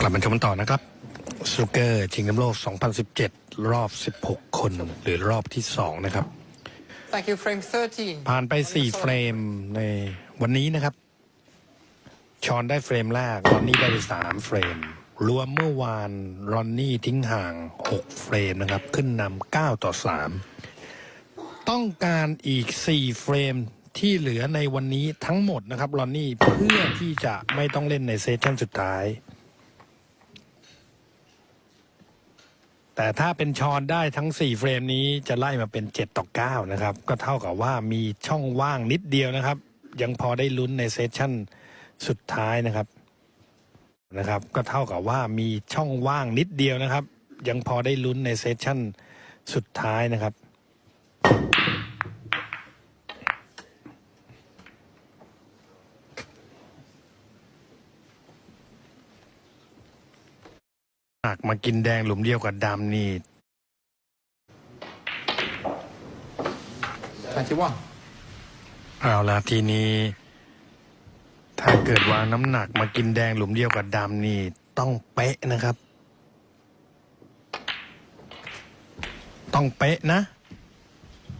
กลับมาชมกันต่อนะครับซูเกอร์ชิงแชมป์โลก 2017 รอบ 16 คน หรือรอบที่ 2 นะครับ Thank you, frame 13. ผ่านไป 4 เฟรมในวันนี้นะครับ ชอนได้เฟรมแรกรอนนี่ได้ไป3เฟรม รวมเมื่อวานรอนนี่ทิ้งห่าง 6 เฟรมนะครับ ขึ้นนำ9ต่อ 3 ต้องการอีก 4 เฟรม ที่เหลือในวันนี้ทั้งหมดนะครับรอนนี่เพื่อที่จะไม่ต้องเล่นในเซสชั่นสุดท้าย แต่ถ้าเป็นชอนได้ทั้ง 4 เฟรมนี้จะไล่มาเป็น 7 ต่อ 9 นะครับ ก็เท่ากับว่ามีช่องว่างนิดเดียวนะครับ ยังพอได้ลุ้นในเซสชั่นสุดท้ายนะครับนะครับ ก็เท่ากับว่ามีช่องว่างนิดเดียวนะครับ ยังพอได้ลุ้นในเซสชั่นสุดท้ายนะครับ หากมากินแดงหลุมเดียวกับดำนี่ 21. เอาละทีนี้ ถ้าเกิดวางน้ำหนักมากินแดงหลุมเดียวกับดำนี่ต้องเป๊ะนะครับ ต้องเป๊ะนะ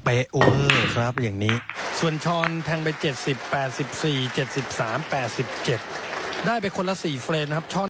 เป๊ะเวอร์ครับอย่างนี้ ส่วนชอนแทงไป 70 84 73 87 ได้ไปคนละ 4 เฟรมนะครับชอน